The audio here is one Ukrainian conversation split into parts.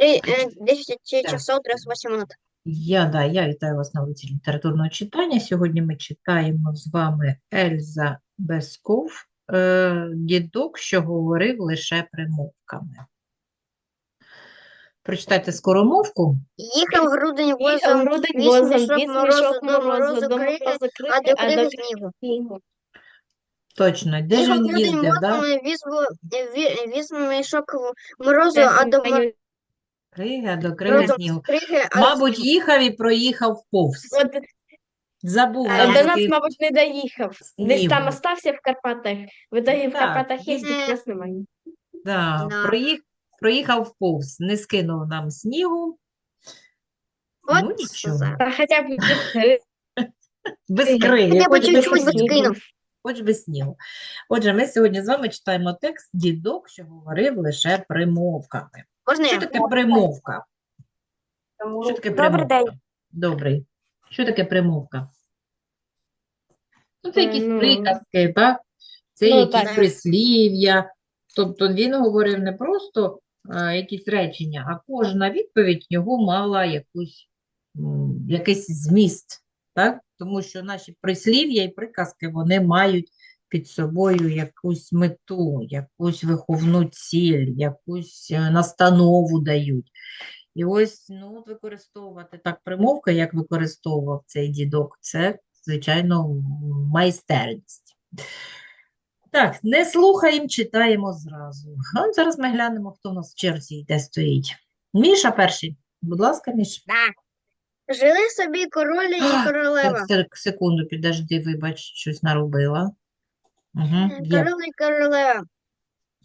три, е, 10 часов 38 минут. Я, да, я вітаю вас на уроці літературного читання. Сьогодні ми читаємо з вами Ельза Бесков, е, дідок, що говорив лише примовками. Прочитайте скоромовку. Їхав грудень возом, грудень возом, віз морозу до морозу, морозу до крики, морозу а до а снігу. снігу. Точно, де ж він їздив, да? возом, віз, мішок морозу, а до морозу Крига до криги снігу. криги, а Мабуть, їхав і проїхав повз. От Забув а, до нас, мабуть, не доїхав. Десь там остався в Карпатах. В итоге в Так, Карпатах є, Е. нас немає. Да, Да. проїх, проїхав повз, не скинув нам снігу. От Ну, нічого. за- Та хоча б Без Криги. криги, Хоча б хоч без чуть-чуть снігу. скинув. Хоч без снігу. Отже, ми сьогодні з вами читаємо текст «Дідок, що говорив лише примовками». Можна Що я? таке примовка? Що таке Добрий примовка? Добрий. Що таке примовка? Ну, це Е, якісь ну, приказки, так? Це ну, якісь так. прислів'я. Тобто він говорив не просто а, якісь речення, а кожна відповідь його мала якусь, м, якийсь зміст, так? Тому що наші прислів'я і приказки, вони мають під собою якусь мету, якусь виховну ціль, якусь е, настанову дають. І ось ну, використовувати так примовка, як використовував цей дідок, це, звичайно, майстерність. Так, не слухаємо, читаємо зразу. А зараз ми глянемо, хто у нас в черзі йде стоїть. Міша перший. Будь ласка, Міша. Да. Жили собі король і Так, королева. се- секунду, підожди, вибач, щось наробила. Угу. Король і королева.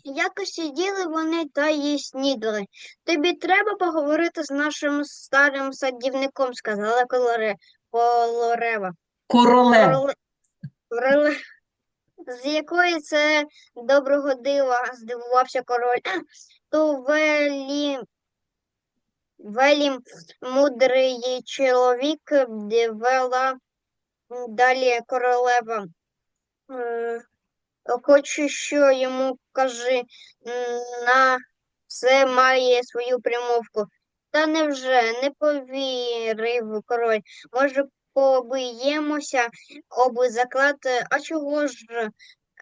Якось сиділи вони та й снідали. Тобі треба поговорити з нашим старим садівником, сказала колоре, колорева. Королева. Короле... короле- З якої це доброго дива, здивувався король. То велі, велі мудрий чоловік вела далі королева. Е, Хочу, що йому кажи, на все має свою примовку. Та невже не повірив король. Може, побиємося об заклад, а чого ж?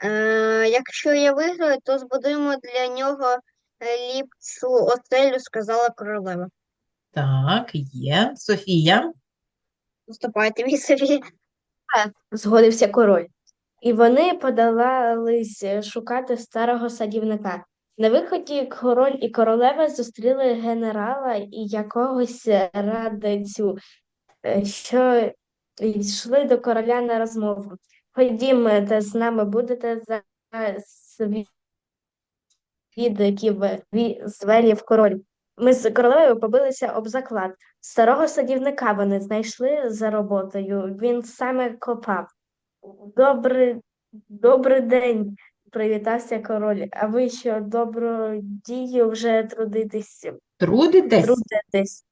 Е, якщо я виграю, то збудуємо для нього е, ліпшу оселю, сказала королева. Так, є. Софія. Уступайте мій собі. згодився король. І вони подались шукати старого садівника. На виході король і королева зустріли генерала і якогось радицю, е, що йшли до короля на розмову. Ходімо, з нами будете за свідків, звелів король. Ми з королевою побилися об заклад. Старого садівника вони знайшли за роботою. Він саме копав. Добрий, добрий день, привітався король. А ви що, добродію вже трудитесь, Трудитесь? трудитесь?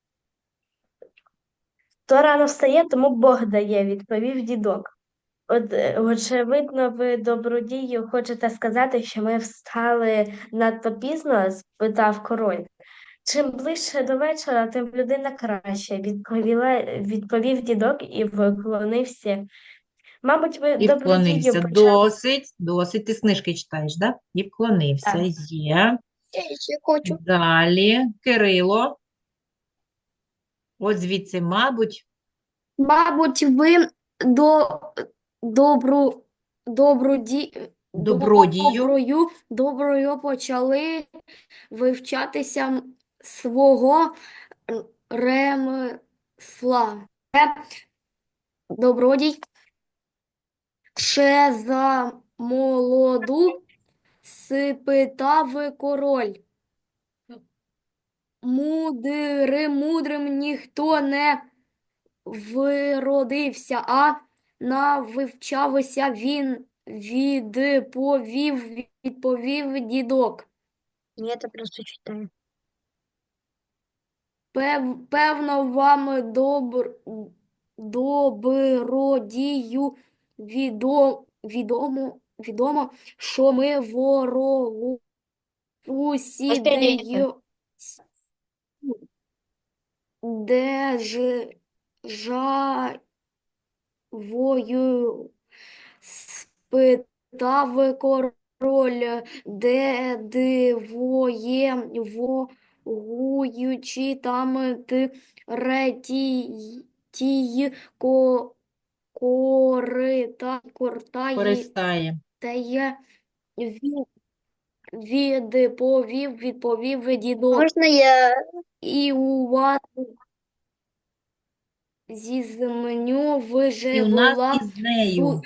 То рано встає, тому Бог дає, відповів дідок. От, е, очевидно, ви добродію хочете сказати, що ми встали надто пізно? спитав король. Чим ближче до вечора, тим людина краще, відповіла, відповів дідок і вклонився. Мабуть, ви І добродію вклонився. почали. Досить, досить. Ти книжки читаєш, да? І вклонився. Так. Є. Я ще хочу. Далі. Кирило. От звідси, мабуть, Мабуть, ви до добру, добру ді, Добродію. доброю, доброю почали вивчатися свого ремесла. Добродій ще за молоду спитав король. Мудрим, мудрим ніхто не виродився, а навивчався він, відповів, відповів дідок. Я це просто читаю. Пев, певно, вам добр, добродію відо, відомо, відомо, що ми ворогу усі Останнє. де ж жавою спитав король, де дивоє вогуючи там третій тій ко корита кортає Користає. Теє від, відповів, відповів дідок. Можна я І у вас зі зменю І вже у нас була із нею.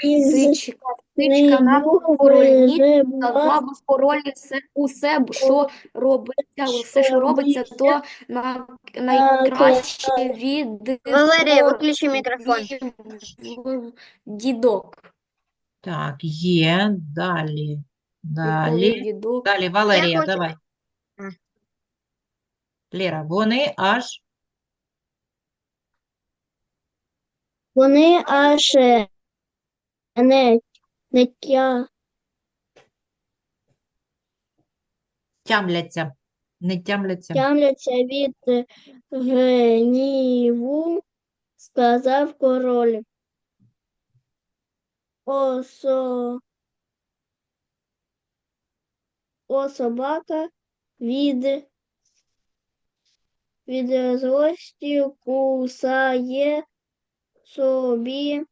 Стичка, стичка на короні. Сказав король все, усе, що робиться, усе, що робиться, то на, найкраще від Валерія, виключи мікрофон. дідок. Так, є. Далі. Далі. дідок. Далі, Валерія, хочу- давай. А. Лера, вони аж Вони аж е, не, не тя, тямляться. Не тямляться. тямляться від гніву, сказав король. Осо... О собака від, від злості кусає собі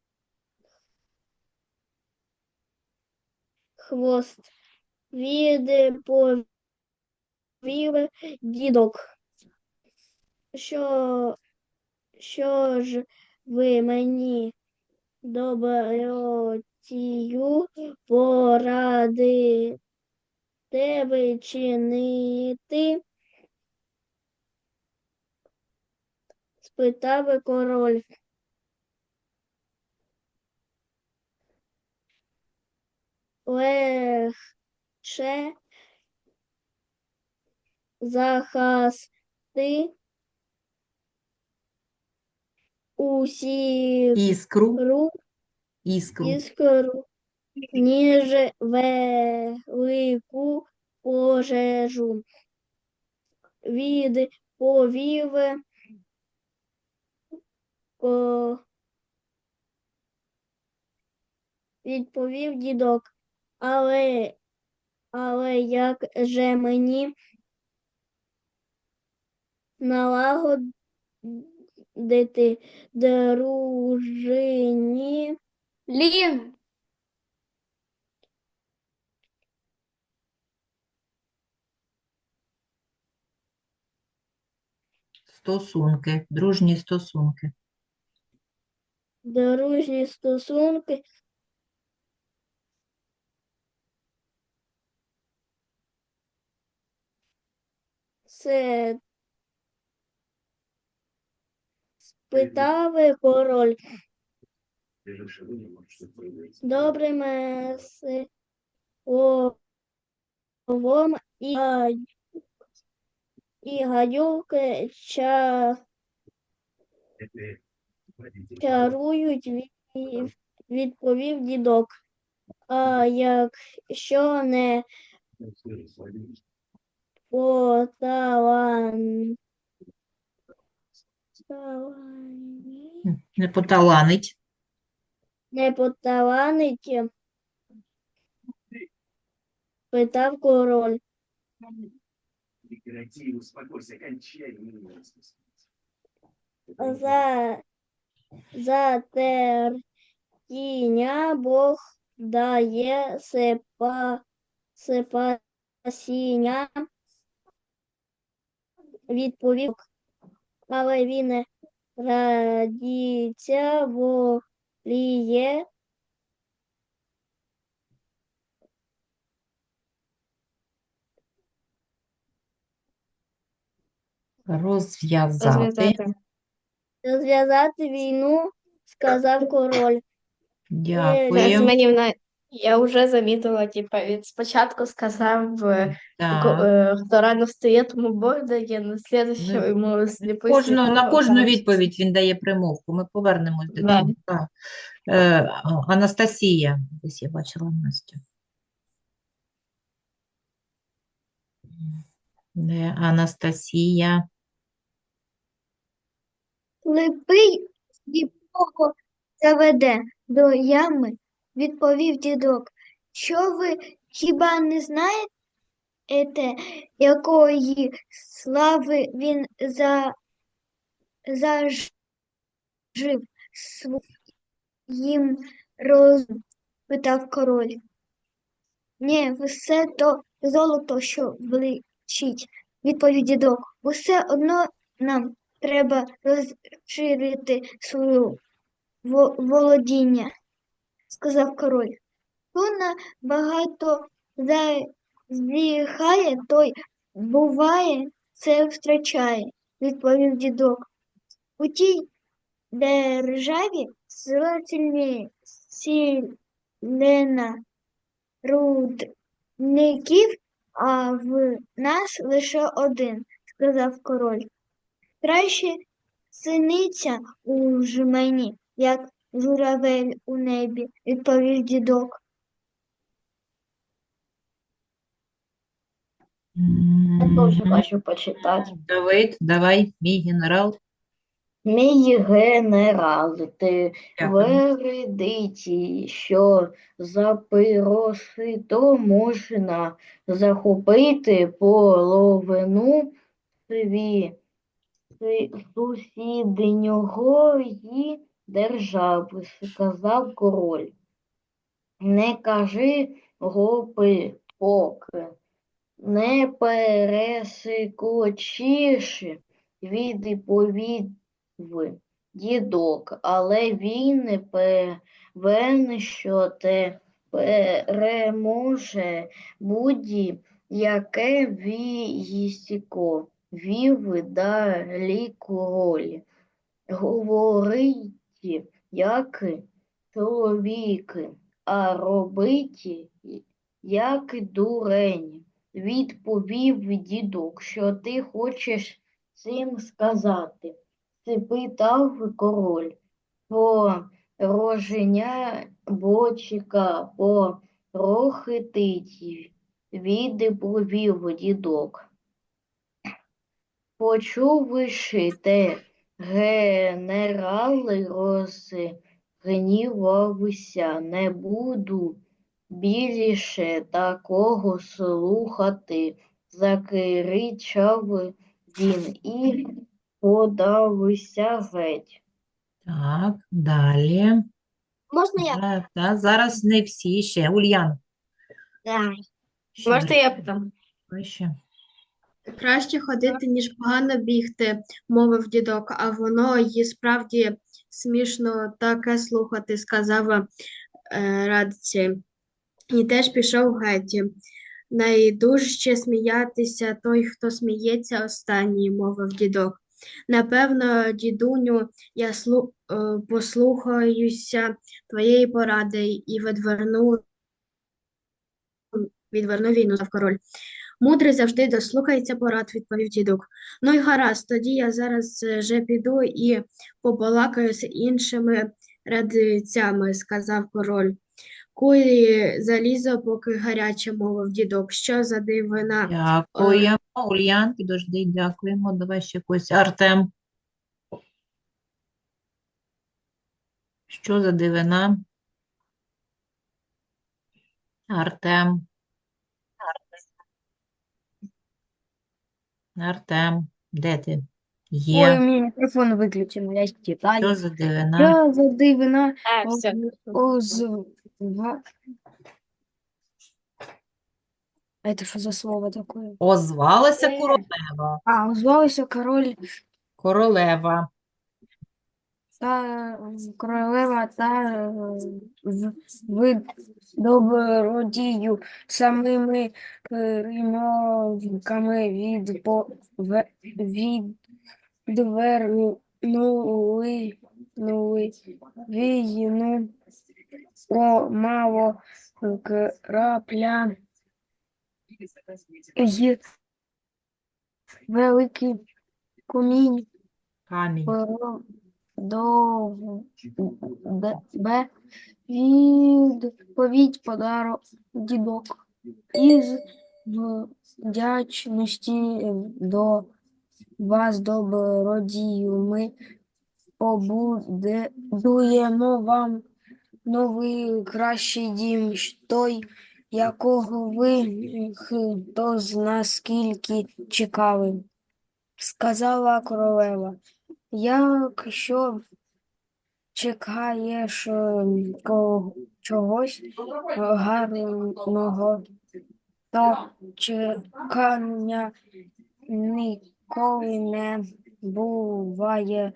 хвост. Відповів дідок. Що, що ж ви мені добротію поради тебе чинити? спитав король. Легше захасти усіх Іскру, рук іскру. іскру, ніж велику пожежу. Відповів ко- відповів дідок. Але, але як же мені налагодити дружині? Лі, Стосунки, дружні стосунки. дружні стосунки це спитав король. Добре меси. Ловом і, і гадюки ча, чарують, ві- відповів дідок. А якщо не талані- Не поталанить. не поталанить, питав король. Прекрати, успокойся, кончай. За, за терпіння Бог дає сепа, спасіння, відповів, але він радіться воліє Розв'язати. розв'язати війну, сказав король. Дякую. Змінівна, Я вже замітила, типа, він спочатку сказав, е, Так. е, хто рано встає, тому Бог дає, на слідуючого Ну, йому сліпий Кожну, на кожну каже. відповідь він дає примовку. Ми повернемось до Да. цього. Так. Е, а- Анастасія. Десь я бачила Настю. Де Анастасія? Сліпий сліпого заведе до ями, відповів дідок. Що ви хіба не знаєте, якої слави він за, зажив своїм розумом? питав король. Ні, все то золото, що блищить, відповів дідок. Усе одно нам треба розширити свою володіння, сказав король. Хто набагато зазіхає, той буває, це втрачає, відповів дідок. У тій державі сила сілена рудників, а в нас лише один, сказав король. Краще синиця у жмені, як журавель у небі, відповів дідок. Я теж хочу почитати. Давид, давай, мій генерал. Мій генерал, ти Дякую. веридиті, що запоросито можна захопити половину сві, сусіднього ї держави, сказав король. Не кажи гопи поки, не пересикочиш, відповів дідок, але він не певен, що те переможе будь-яке військо, вів далі король. Говорить, як чоловік, а робить, як дурень. Відповів дідок, що ти хочеш цим сказати? Спитав король. Порожня бочка порохтить, відповів дідок. Почувши те, генерал розгнівався. Не буду більше такого слухати, закричав він і подався геть. Так, далі. Можна я? Так, так, зараз не всі ще. Ульян. Так. ще Можна я потім? вище. Краще ходити, ніж погано бігти, мовив дідок, а воно й справді смішно таке слухати, сказав е, радці. І теж пішов геть. Найдужче сміятися той, хто сміється останній, мовив дідок. Напевно, дідуню, я слу, е, послухаюся твоєї поради і відверну, відверну війну, сказав король. Мудрий завжди дослухається порад, відповів дідок. Ну й гаразд, тоді я зараз е, же піду і побалакаю з іншими радцями, сказав король. Куй залізо, поки гаряче, мовив дідок. Що за дивина? Дякуємо. Ульян, підожди, дякуємо. Давай ще когось. Артем. Що за дивина? Артем. Артем, де ти? Ой, у Є. меня микрофон выключен, я читаю. Що за дивина? Я за дивина А, все. озва... А это что за слово такое? Озвалася Е. королева. А, озвалася король Королева. Та королева та е, з добродію. Самими примовками від ве- від відвернули нули. Війну о мало крапля. Й великий комінь. Камінь. До б відповідь подарок дідок із вдячності до вас, добродію, ми побудуємо вам новий кращий дім, той, якого ви хто зна скільки чекали, сказала королева. Якщо чекаєш е, чогось гарного, то чекання ніколи не буває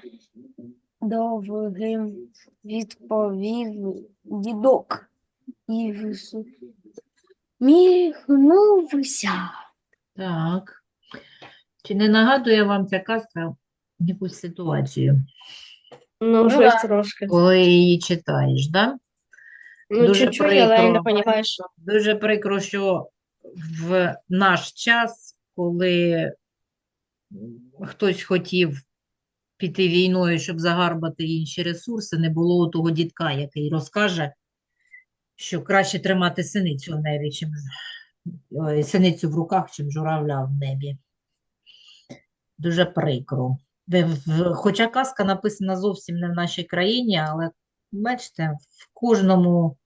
довгим, відповів дідок і всміхнувся. Так. Чи не нагадує вам ця казка якусь ситуацію, Ну, щось трошки. коли її читаєш, да? Ну, Дуже чуть-чуть, але я не прикро. розумію, що. Дуже прикро, що в наш час, коли хтось хотів піти війною, щоб загарбати інші ресурси, не було того дідка, який розкаже, що краще тримати синицю в небі, чим ой, синицю в руках, чим журавля в небі. Дуже прикро. Де в- Хоча казка написана зовсім не в нашій країні, але бачите, в кожному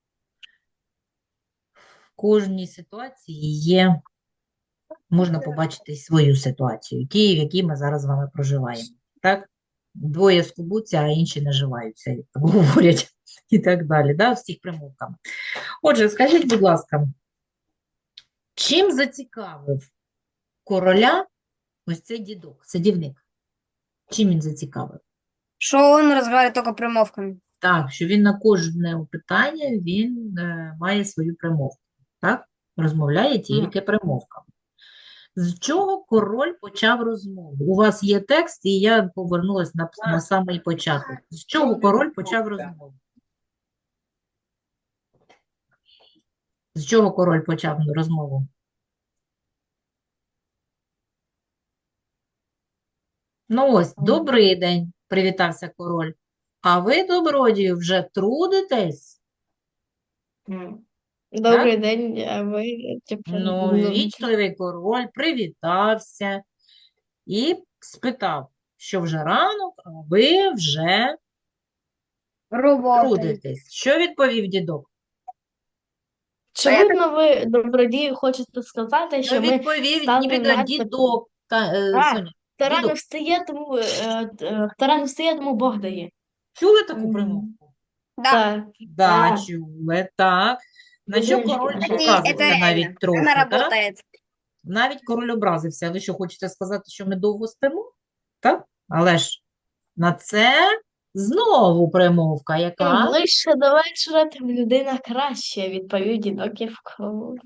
в кожній ситуації є, можна побачити свою ситуацію, ті, в якій ми зараз з вами проживаємо. Так? Двоє скубуться, а інші наживаються, як говорять, і так далі, да? всіх примовками. Отже, скажіть, будь ласка, чим зацікавив короля ось цей дідок, садівник? Чим він зацікавив? Що він розмовляє тільки примовками? Так, що він на кожне питання він е, має свою примовку. Так? Розмовляє тільки примовками. З чого король почав розмову? У вас є текст, і я повернулася на, на самий початок. З чого король почав розмову? З чого король почав розмову? Ну ось, добрий день, привітався король. А ви, добродію, вже трудитесь? Добрий день, а ви, типу, Ну, вічливий король привітався і спитав, що вже ранок, а ви вже трудитесь. Що відповів дідок? Очевидно, ви, добродію, хочете сказати, Що що ми відповів стали ніби надто- дідок, та, е. Соня, хто рано встає, тому, е, е, встає, тому Бог дає. Чули таку примовку? Так. Да, Так. чули, так. На що Дуже король чули. показувався навіть трохи, так? работает. Навіть король образився. Ви що, хочете сказати, що ми довго спимо? Так? Але ж на це знову примовка, Чим яка ближче до вечора, тим людина краще, відповів дідок і вколов.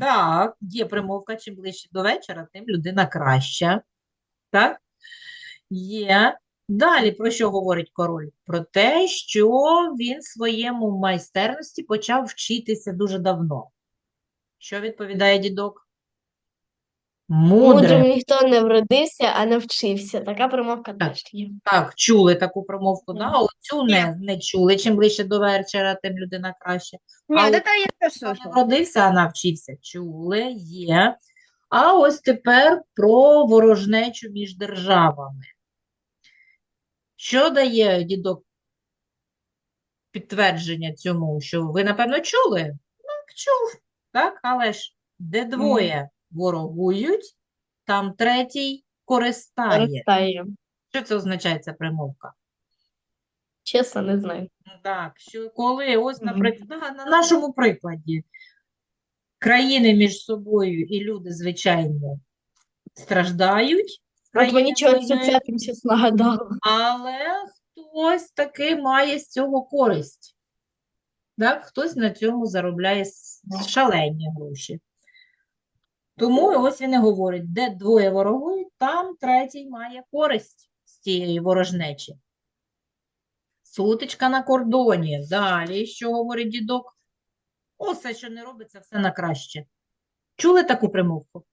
так, є примовка, чим ближче до вечора, тим людина краща. Так? Є. Далі про що говорить король? Про те, що він своєму майстерності почав вчитися дуже давно. Що відповідає дідок? Мудрим Мудрим. ніхто не вродився, а навчився. Така примовка Так. теж є. Так, чули таку промовку, да? Мгм. Оцю не, не чули. Чим ближче до вечора, тим людина краще. А Нет, от это я не слышала. родився, а навчився. Чули, є. А ось тепер про ворожнечу між державами. Що дає дідок підтвердження цьому, що ви, напевно, чули? Так, чув. Так, але ж де двоє ворогують, там третій користає. Користає. Що це означає ця примовка? Чесно, не знаю. Так, що коли ось, наприклад, на, на нашому прикладі країни між собою і люди, звичайно, страждають, От мені чогось щось нагадало. але хтось таки має з цього користь. Так? Хтось на цьому заробляє шалені гроші. Тому ось він і говорить, де двоє ворогують, там третій має користь з цієї ворожнечі. Сутичка на кордоні. Далі, що говорить дідок? Усе, що не робиться, все на краще. Чули таку примовку?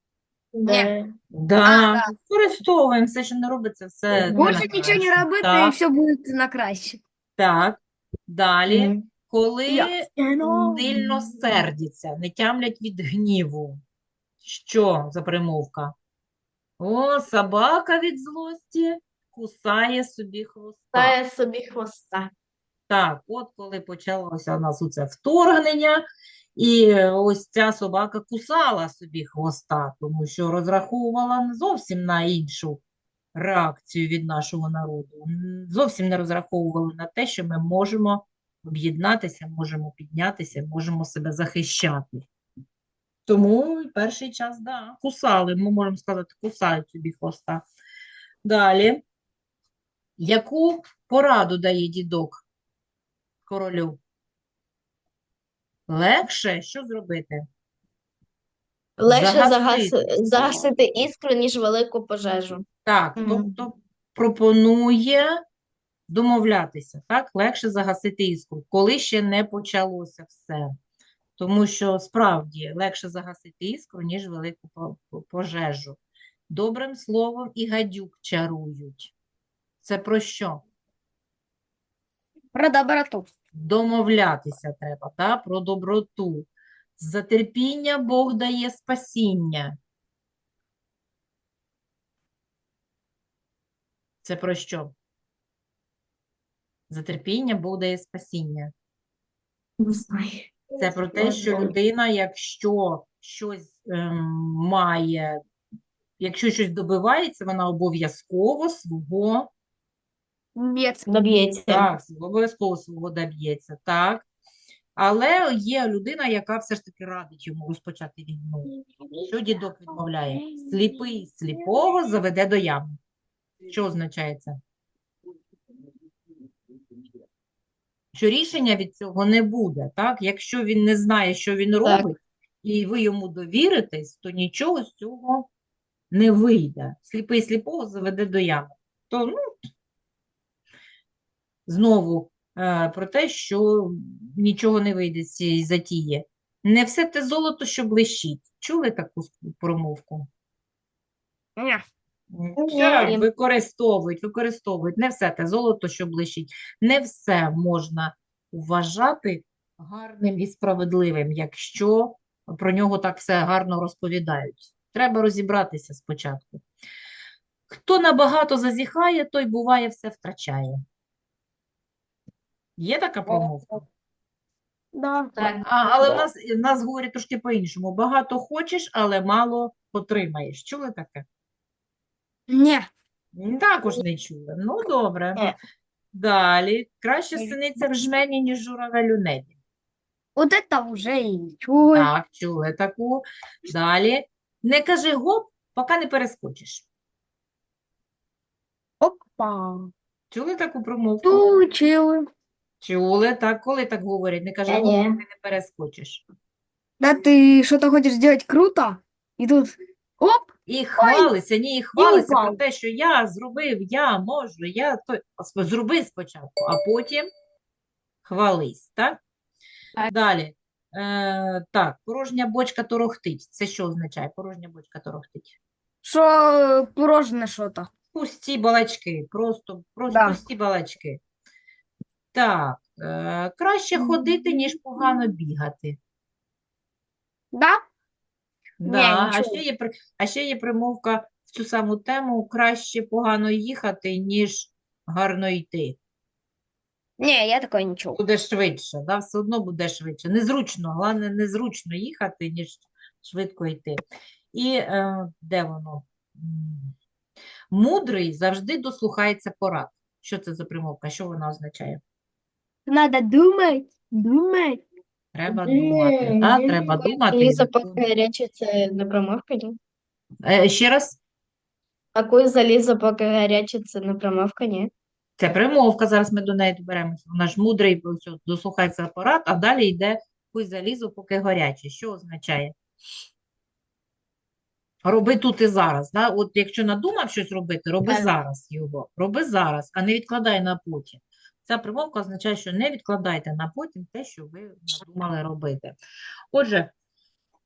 Да. Да, використовуємо все, що не робиться, все Мгм. на Больше ничего не краще. работает, и Так, все будет на краще. так. Далі, Мгм. коли сильно сердяться, не тямлять від гніву. Що за примовка? О, собака від злості кусає собі хвоста. Тає собі хвоста. Так, от коли почалося у нас оце вторгнення, і ось ця собака кусала собі хвоста, тому що розраховувала зовсім на іншу реакцію від нашого народу. Зовсім не розраховували на те, що ми можемо об'єднатися, можемо піднятися, можемо себе захищати. Тому перший час, да, кусали, ми можемо сказати, кусають собі хвоста. Далі. Яку пораду дає дідок королю? Легше що зробити? Легше Загасити. загаси- загасити іскру, ніж велику пожежу. Так, Мгм. тобто пропонує домовлятися, так? Легше загасити іскру, коли ще не почалося все. Тому що справді легше загасити іскру, ніж велику по- по- пожежу. Добрим словом і гадюк чарують. Це про що? Про доброту. Домовлятися треба, та? Про доброту. За терпіння Бог дає спасіння. Це про що? За терпіння Бог дає спасіння. Не знаю. Це про те, що людина, якщо щось ем, має, якщо щось добивається, вона обов'язково свого Бєць. Доб'ється. Так, обов'язково свого доб'ється, так. Але є людина, яка все ж таки радить йому розпочати війну. Що дідок відмовляє? Сліпий сліпого заведе до ями. Що означає це? Що рішення від цього не буде, так? Якщо він не знає, що він робить, і ви йому довіритесь, то нічого з цього не вийде. Сліпий сліпого заведе до ями. То, ну, знову е, про те, що нічого не вийде з цієї затії. Не все те золото, що блищить. Чули таку промовку? Ні. Так, використовують, використовують. Не все те золото, що блищить. Не все можна вважати гарним і справедливим, якщо про нього так все гарно розповідають. Треба розібратися спочатку. Хто набагато зазіхає, той буває все втрачає. Є така промовка? Да. Так. А, але в нас, в нас говорять трошки по-іншому. Багато хочеш, але мало отримаєш. Чули таке? Ні. Також не чули. Ну, добре. Ні. Далі. Краще синиця в жмені, ніж журавель у небі. От це вже і чую. Так, чули таку. Далі. Не кажи гоп, поки не перескочиш. Опа. Чули таку промовку? Ту чую. Чули, так. Коли так говорять? Не кажи Та ні. поки не перескочиш. Да ты что-то хочешь сделать круто? И тут оп, І хвалися, ні, і хвалися про упав. те, що я зробив, я можу, я то Сп- зроби спочатку, а потім хвались, так? Так. Далі. Е, так, порожня бочка торохтить. Це що означає? Порожня бочка торохтить. что порожне что-то. Пусті балачки, просто, просто Да. пусті балачки. Так, е, краще ходити, ніж погано бігати. Да? Да, а нічого. ще є, при- а ще є примовка в цю саму тему краще погано їхати, ніж гарно йти. Не, я такое не чул. Буде швидше, да? Все одно буде швидше. Незручно, головне, незручно їхати, ніж швидко йти. І е, де воно? М. Мудрий завжди дослухається порад. Що це за примовка? Що вона означає? Надо думать, думать. Треба думати, да? Треба думати. і Ліза дум- поки гаряче, це не промовка, ні? Е, ще раз. Такою залізо, поки гаряче, це не промовка, ні? Це примовка, зараз ми до неї доберемося. Вона ж мудрий, от дослухається апарат, а далі йде куй залізо, поки гаряче. Що означає? Роби тут і зараз. Да? От якщо надумав щось робити, роби Так. зараз його. Роби зараз, а не відкладай на потім. Ця примовка означає, що не відкладайте на потім те, що ви надумали робити. Отже,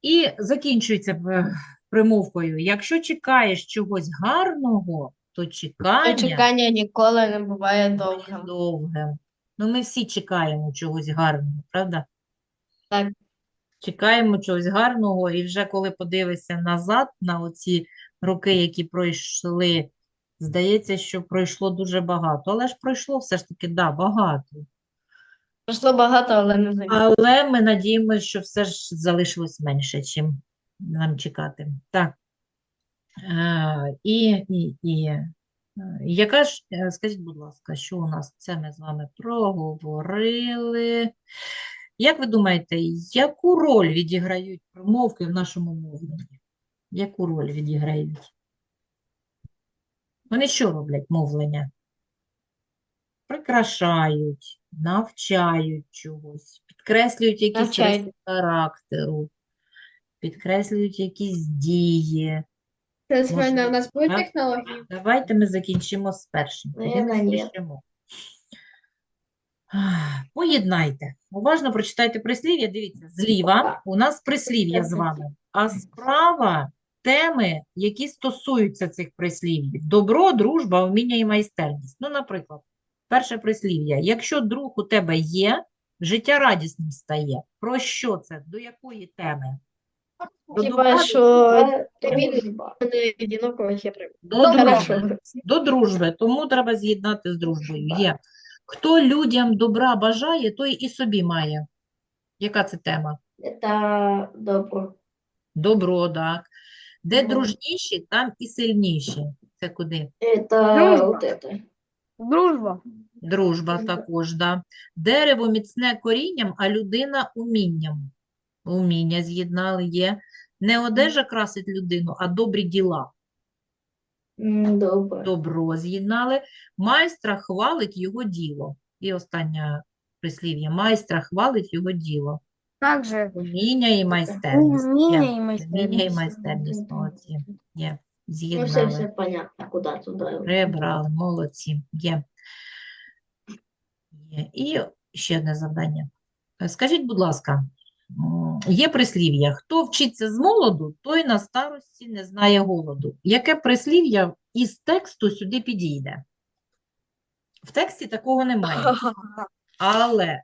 і закінчується е, примовкою. Якщо чекаєш чогось гарного, то чекання чекання ніколи не буває довгим. довгим. Ну, ми всі чекаємо чогось гарного, правда? Так. Чекаємо чогось гарного, і вже коли подивишся назад на оці роки, які пройшли Здається, що пройшло дуже багато, але ж пройшло все ж таки, да, багато. Пройшло багато, але не замітно. Але ми надіємося, що все ж залишилось менше, чим нам чекати. Так. Е, і, і, і. Яка ж, е, скажіть, будь ласка, що у нас це ми з вами проговорили? Як ви думаєте, яку роль відіграють промовки в нашому мовленні? Яку роль відіграють? Вони що роблять мовлення? Прикрашають, навчають чогось, підкреслюють якісь Навчають. характеру, підкреслюють якісь дії. Це Свена, у нас будуть технології? Давайте ми закінчимо з першим. Ах, Поєднайте. Уважно прочитайте прислів'я. Дивіться, зліва у нас прислів'я з вами, а справа теми, які стосуються цих прислів'їв. Добро, дружба, вміння і майстерність. Ну, наприклад, перше прислів'я. Якщо друг у тебе є, життя радісним стає. Про що це? До якої теми? До Хіба що тобі не одинокого є привід. До дружби. До дружби, тому треба з'єднати з дружбою. Є. Хто людям добра бажає, той і собі має. Яка це тема? Це добро. Добро, так. Де дружніші, там і сильніші. Це куди? Дружба. вот это. Дружба. Дружба також, да. Дерево міцне корінням, а людина умінням. Уміння з'єднали є. Не одежа красить людину, а добрі діла. М, Добре. Добро з'єднали. Майстра хвалить його діло. І останнє прислів'я. Майстра хвалить його діло. Также Уміння і майстерність. уміння і Уміння і майстерність. майстерність. Молодці. Є. Ну, все, З'єднали. все понятно, куда туда. Прибрали. Молодці. Є. Є. І ще одне завдання. Е, Скажіть, будь ласка, м, є прислів'я, хто вчиться з молоду, той на старості не знає голоду. Яке прислів'я із тексту сюди підійде? В тексті такого немає. Але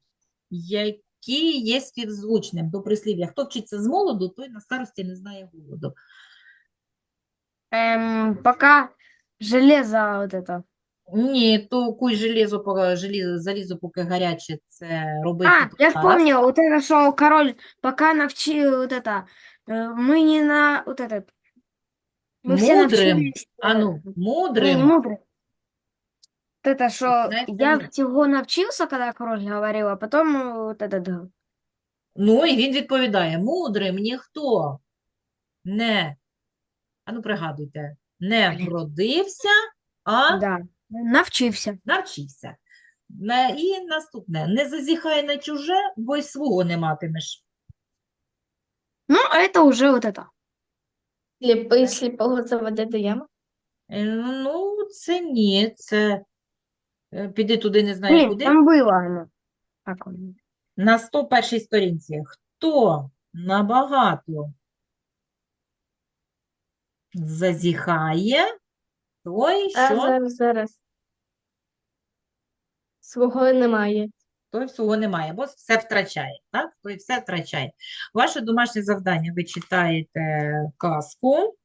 які є співзвучним до прислів'я? Хто вчиться з молоду, той на старості не знає голоду. Эм, пока железо вот это. Ні, то куй железо, поки- желізо, залізо, поки гаряче, це робити А, я зараз. вспомнил, вот это, что король пока навчил вот это. э, Мы не на вот этот. Мы все Мудрим. навчились. А э, ну, Не, не мудрим. мудрым. Вот это, что Знаете, я нет. всего навчился, когда король говорил, а потом э, вот это да. Ну, і він відповідає: мудрим ніхто не, а ну пригадуйте, не Блін. вродився, а Да. Навчився. навчився. На- І наступне: не зазіхай на чуже, бо й свого не матимеш. Ну, а это уже вот это. Сліпий сліпого заведе до ями. Е, Ну, це ні, це е, піди туди, не знаю Блин, куди. там было оно. Как? На 101 сторінці. Хто набагато зазіхає, той А що зараз, зараз. Свого немає. той всього немає, бо все втрачає, так? Той все втрачає. Ваше домашнє завдання, ви читаєте казку,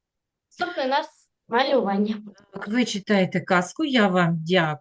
Наступний у нас малювання. ви читаєте казку, я вам дякую.